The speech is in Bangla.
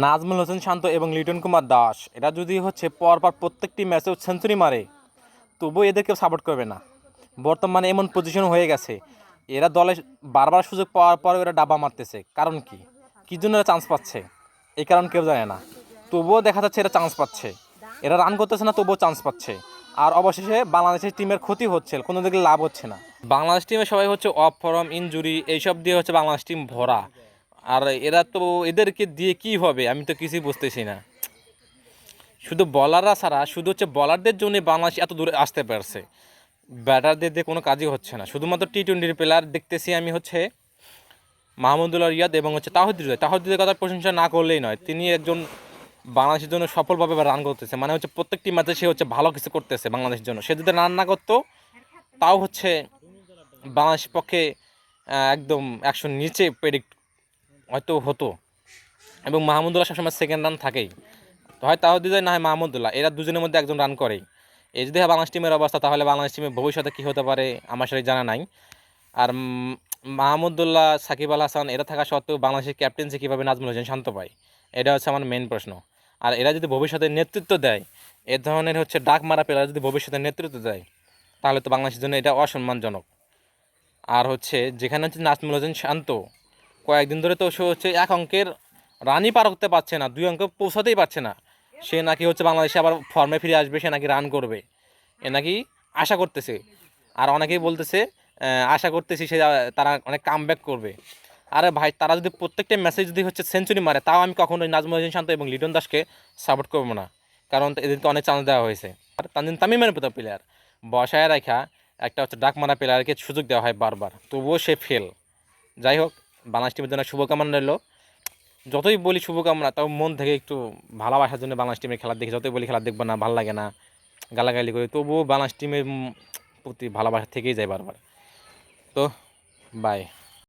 নাজমুল হোসেন শান্ত এবং লিটন কুমার দাস। এরা যদি হচ্ছে পরপর প্রত্যেকটি ম্যাচেও সেঞ্চুরি মারে তবুও এদেরকে সাপোর্ট করবে না। বর্তমানে এমন পজিশন হয়ে গেছে, এরা দলে বারবার সুযোগ পাওয়ার পর এরা ডাবা মারতেছে। কারণ কি? কী জন্য এরা চান্স পাচ্ছে? এই কারণ কেউ জানে না। তবুও দেখা যাচ্ছে এরা চান্স পাচ্ছে। এরা রান করতেছে না, তবুও চান্স পাচ্ছে। আর অবশেষে বাংলাদেশের টিমের ক্ষতি হচ্ছে কোনো দিকে লাভ হচ্ছে না। বাংলাদেশ টিমে সবাই হচ্ছে অফ ফরম ইনজুরি এইসব দিয়ে হচ্ছে বাংলাদেশ টিম ভরা। আর এরা তো এদেরকে দিয়ে কি হবে? আমি তো কিছুই বুঝতেছি না। শুধু বলাররা ছাড়া, শুধু হচ্ছে বলারদের জন্য বাংলাদেশ এত দূরে আসতে পারছে। ব্যাটারদের দিয়ে কোনো কাজই হচ্ছে না। শুধুমাত্র টি টোয়েন্টির প্লেয়ার দেখতেছি আমি হচ্ছে মাহমুদুল্লাহ রিয়াদ এবং হচ্ছে তাহিদুল তাহিদুলের কথা প্রশংসা না করলেই নয়, তিনি একজন বাংলাদেশের জন্য সফলভাবে রান করতেছে। মানে হচ্ছে প্রত্যেকটি ম্যাচে সে হচ্ছে ভালো কিছু করতেছে বাংলাদেশের জন্য। সে যদি রান না করতো, তাও হচ্ছে বাংলাদেশের পক্ষে একদম একশো নিচে প্রেডিক্ট হয়তো হতো। এবং মাহমুদুল্লাহ সবসময় সেকেন্ড রান থাকেই। তো হয় তাহিদুল না হয় মাহমুদুল্লাহ, এরা দুজনের মধ্যে একজন রান করেই এই যদি হয় বাংলাদেশ টিমের অবস্থা, তাহলে বাংলাদেশ টিমের ভবিষ্যতে কী হতে পারে, আমার সেটা জানা নাই। আর মাহমুদুল্লাহ, সাকিব আল হাসান, এরা থাকা সত্ত্বেও বাংলাদেশের ক্যাপ্টেন্সি কীভাবে নাজমুল হোসেন শান্ত পায়? এটা হচ্ছে আমার মেন প্রশ্ন। আর এরা যদি ভবিষ্যতে নেতৃত্ব দেয়, এ ধরনের হচ্ছে ডাক মারা প্লেয়ার যদি ভবিষ্যতে নেতৃত্ব দেয়, তাহলে তো বাংলাদেশের জন্য এটা অসম্মানজনক। আর হচ্ছে যেখানে হচ্ছে নাজমুল হোসেন শান্ত কয়েকদিন ধরে তো সে হচ্ছে এক অঙ্কের রানই পার করতে পারছে না, দুই অঙ্ক পৌঁছাতেই পারছে না। সে নাকি হচ্ছে বাংলাদেশে আবার ফর্মে ফিরে আসবে, সে নাকি রান করবে। এ নাকি আশা করতেছে। আর অনেকেই বলতেছে আশা করতেছি সে, তারা অনেক কাম করবে। আরে ভাই, তারা যদি প্রত্যেকটা ম্যাচে যদি হচ্ছে সেঞ্চুরি মারে, তাও আমি কখনোই নাজমুল হোসেন শান্ত এবং লিটন দাসকে সাপোর্ট করব না। কারণ এদেরকে অনেক চান্স দেওয়া হয়েছে। আর তানজিন তামিমের মতো প্লেয়ার বসায় রাখা একটা হচ্ছে ডাক মারা প্লেয়ারকে সুযোগ দেওয়া হয় বারবার। তবুও সে ফেল যাই হোক বাংলাদেশ টিমের জন্য শুভকামনা রইল। যতই বলি শুভকামনা, তাও মন থেকে একটু ভালোবাসার জন্য বাংলাদেশ টিমের খেলা দেখি। যতই বলি খেলা দেখব না, ভালো লাগে না, গালাগালি করি, তবুও বাংলাদেশ টিমের প্রতি ভালোবাসা থেকেই যায় বারবার। তো বাই